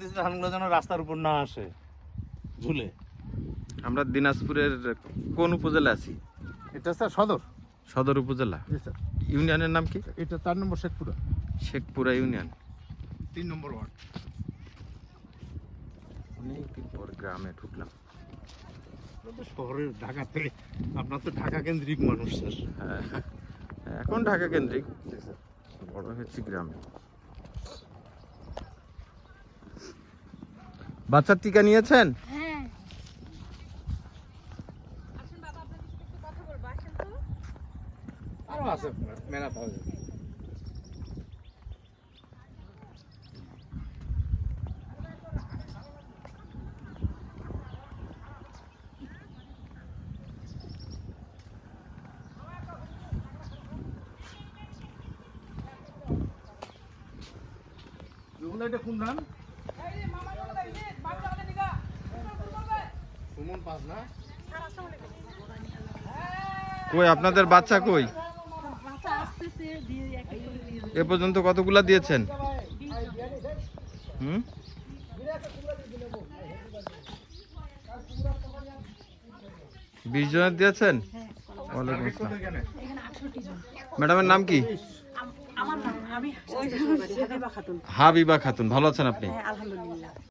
দিচ্ছে ধানগুলো যেন রাস্তার উপর না আসে ঝুলে। আমরা দিনাজপুরের কোন উপজেলা আছি? এটা স্যার সদর। সদর উপজেলা। জি স্যার। ইউনিয়নের নাম কি? এটা চার নম্বর শেখপুরা। শেখপুরা ইউনিয়ন। তিন নম্বর ওয়ার্ড। অনেকদিন পর গ্রামে ঢুকলাম। তো শহরের ঢাকাতে আপনার তো ঢাকা কেন্দ্রিক মানুষ স্যার। হ্যাঁ, এখন ঢাকা কেন্দ্রিক বড় হচ্ছে গ্রামে। বাচ্চার টিকা নিয়েছেন? হ্যাঁ। এটা কোন ধান কই আপনাদের বাচ্চা কই। এ পর্যন্ত কতগুলা দিয়েছেন? হুম? বিশ জনের দিয়েছেন? হ্যাঁ ওয়ালাইকুম আসসালাম। এখানে এখানে আটষট্টি জন ম্যাডামের নাম কি? হাবিবা খাতুন। ভালো আছেন আপনি? হ্যাঁ আলহামদুলিল্লাহ।